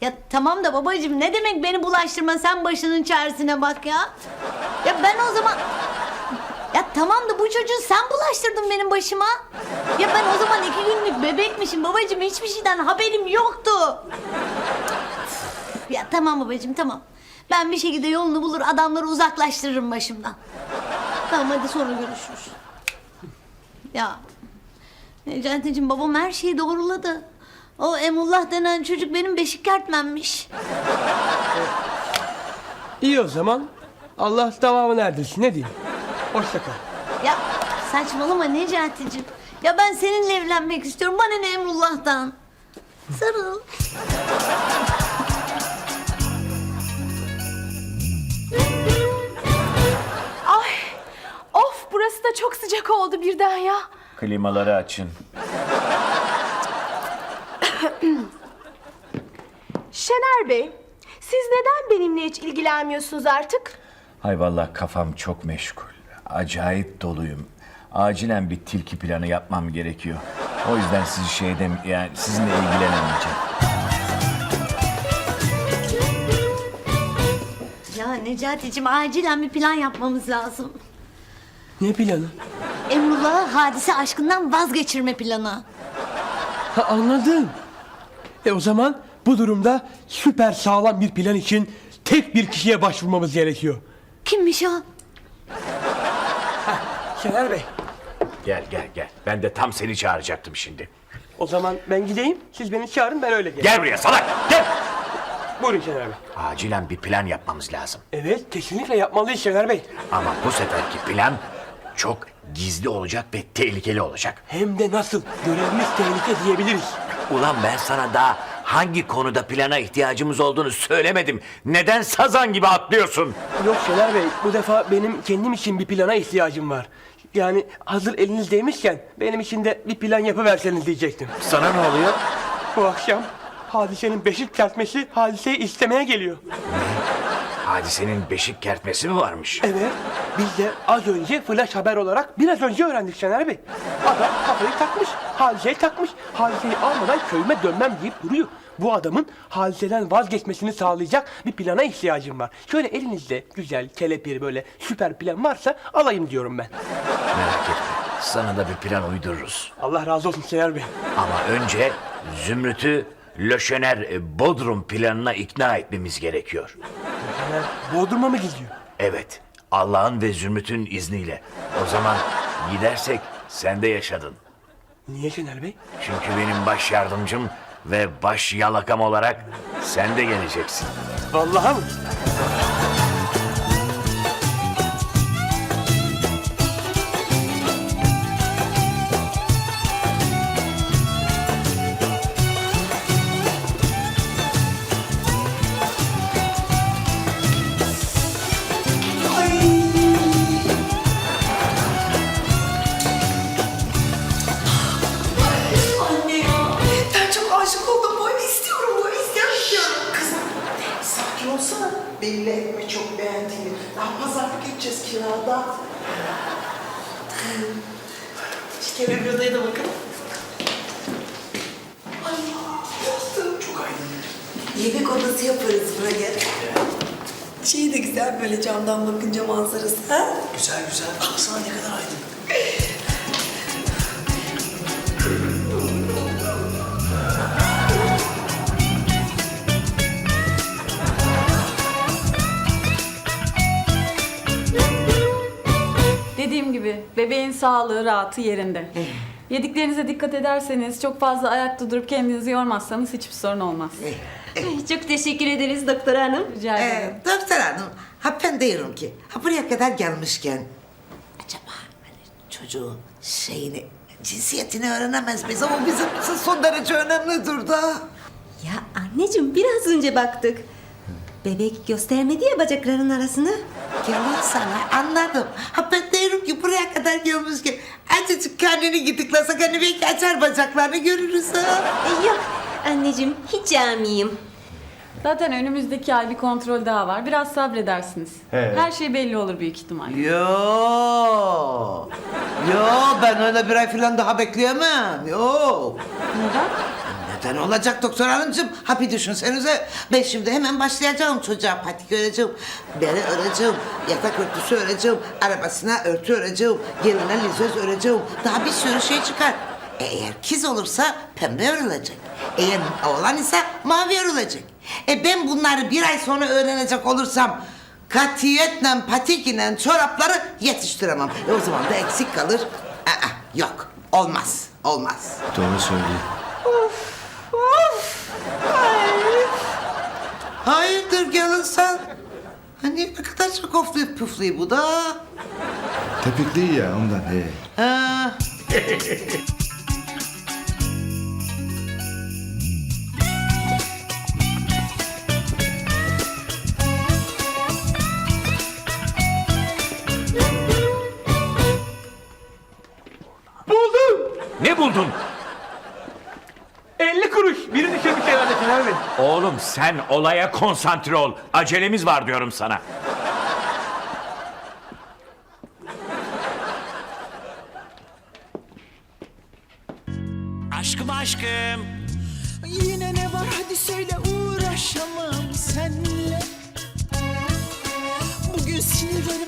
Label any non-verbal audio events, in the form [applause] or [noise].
Ya tamam da babacığım ne demek beni bulaştırma sen başının çaresine bak ya. Ya ben o zaman... Ya tamam da bu çocuğu sen bulaştırdın benim başıma. Ya ben o zaman iki günlük bebekmişim babacığım hiçbir şeyden haberim yoktu. Ya tamam babacığım tamam. Ben bir şekilde yolunu bulur adamları uzaklaştırırım başımdan. Tamam hadi sonra görüşürüz. Ya Necati'cim babam her şeyi doğruladı. O Emullah denen çocuk benim beşik kertmenmiş. İyi o zaman. Allah devamını erdirsin. Ne diyeyim? Hoşça kal. Ya saçmalama Necati'cim. Ya ben seninle evlenmek istiyorum. Bana ne Emrullah'tan? Sarıl. Ay of burası da çok sıcak oldu birden ya. Klimaları açın. [clears throat] Şener Bey siz neden benimle hiç ilgilenmiyorsunuz artık? Hay vallahi kafam çok meşgul. Acayip doluyum. Acilen bir tilki planı yapmam gerekiyor. O yüzden sizi şeyden yani sizinle ilgilenemeyeceğim. Ya Necati'cim acilen bir plan yapmamız lazım. Ne planı? Emrullah'ı hadise aşkından vazgeçirme planı. Ha anladım. E o zaman bu durumda süper sağlam bir plan için tek bir kişiye başvurmamız gerekiyor. Kimmiş o? Şener Bey. Gel gel gel. Ben de tam seni çağıracaktım şimdi. O zaman ben gideyim. Siz beni çağırın ben öyle geleyim. Gel buraya salak. Gel. Buyurun Şener Bey. Acilen bir plan yapmamız lazım. Evet kesinlikle yapmalıyız Şener Bey. Ama bu seferki plan çok gizli olacak ve tehlikeli olacak. Hem de nasıl? Görevimiz tehlike diyebiliriz. Ulan ben sana daha hangi konuda plana ihtiyacımız olduğunu söylemedim. Neden sazan gibi atlıyorsun? Yok Şener Bey bu defa benim kendim için bir plana ihtiyacım var. Yani hazır elinizdeymişken benim için de bir plan yapıverseniz diyecektim. Sana ne oluyor? Bu akşam hadisenin beşik kertmesi hadiseyi istemeye geliyor. Hadisenin beşik kertmesi mi varmış? Evet. Biz de az önce flash haber olarak biraz önce öğrendik Şener Bey. Adam kafayı takmış, hadiseyi takmış. Hadiseyi almadan köyüme dönmem deyip duruyor. Bu adamın hadiseden vazgeçmesini sağlayacak bir plana ihtiyacım var. Şöyle elinizde güzel, kelepir böyle süper plan varsa alayım diyorum ben. Merak etme. Sana da bir plan uydururuz. Allah razı olsun Şener Bey. Ama önce Zümrüt'ü Löşener e, Bodrum planına ikna etmemiz gerekiyor. Şener Bodrum'a mı gidiyor? Evet, Allah'ın ve Zümrüt'ün izniyle. O zaman gidersek sen de yaşadın. Niye Şener Bey? Çünkü benim baş yardımcım ve baş yalakam olarak sen de geleceksin. Vallahi mı? Belli etme çok beğendiğini. Daha pazarlık edeceğiz kirada. Eve bir odaya da bakalım. Ay yastığım çok aydınlık. Yemek odası yaparız böyle. Şey de güzel böyle camdan bakınca manzarası. Ha? Güzel güzel. Baksana ne kadar aydın. Gibi bebeğin sağlığı, rahatı yerinde. Yediklerinize dikkat ederseniz, çok fazla ayakta durup kendinizi yormazsanız hiçbir sorun olmaz. Çok teşekkür ederiz doktor hanım. Rica ederim. Ee, doktor hanım, ha ben diyorum ki, ha buraya kadar gelmişken... Acaba hani çocuğun şeyini, cinsiyetini öğrenemez miyiz? Ama bizim için son derece önemlidir da. Ya anneciğim biraz önce baktık. Bebek göstermedi ya bacaklarının arasını. Yalan sana, anladım. Ha ben kadar gelmişken... Azıcık kendini gıdıklasak hani belki açar bacaklarını görürüz ha. E, yok anneciğim hiç yağmayayım. Zaten önümüzdeki ay bir kontrol daha var. Biraz sabredersiniz. Her şey belli olur büyük ihtimalle. Yo, yo ben öyle bir ay falan daha bekleyemem. Yo. Neden? Neden olacak doktor hanımcığım? Ha bir düşünsenize. Ben şimdi hemen başlayacağım çocuğa patik öreceğim. Bere öreceğim. Yatak örtüsü öreceğim. Arabasına örtü öreceğim. Geline lizöz öreceğim. Daha bir sürü şey çıkar. E, eğer kız olursa pembe örülecek. Eğer oğlan ise mavi örülecek. E ben bunları bir ay sonra öğrenecek olursam katiyetle patik ile çorapları yetiştiremem. E o zaman da eksik kalır. Aa, yok olmaz olmaz. Doğru söylüyor. Hayırdır gelin sen? Hani ne kadar çok oflayıp püflüyor bu da. Tepikli ya ondan he. Ha. Buldum. Ne buldun? Oğlum sen olaya konsantre ol. Acelemiz var diyorum sana. Aşkım aşkım. Yine ne var hadi söyle uğraşamam senle. Bugün sinirlerim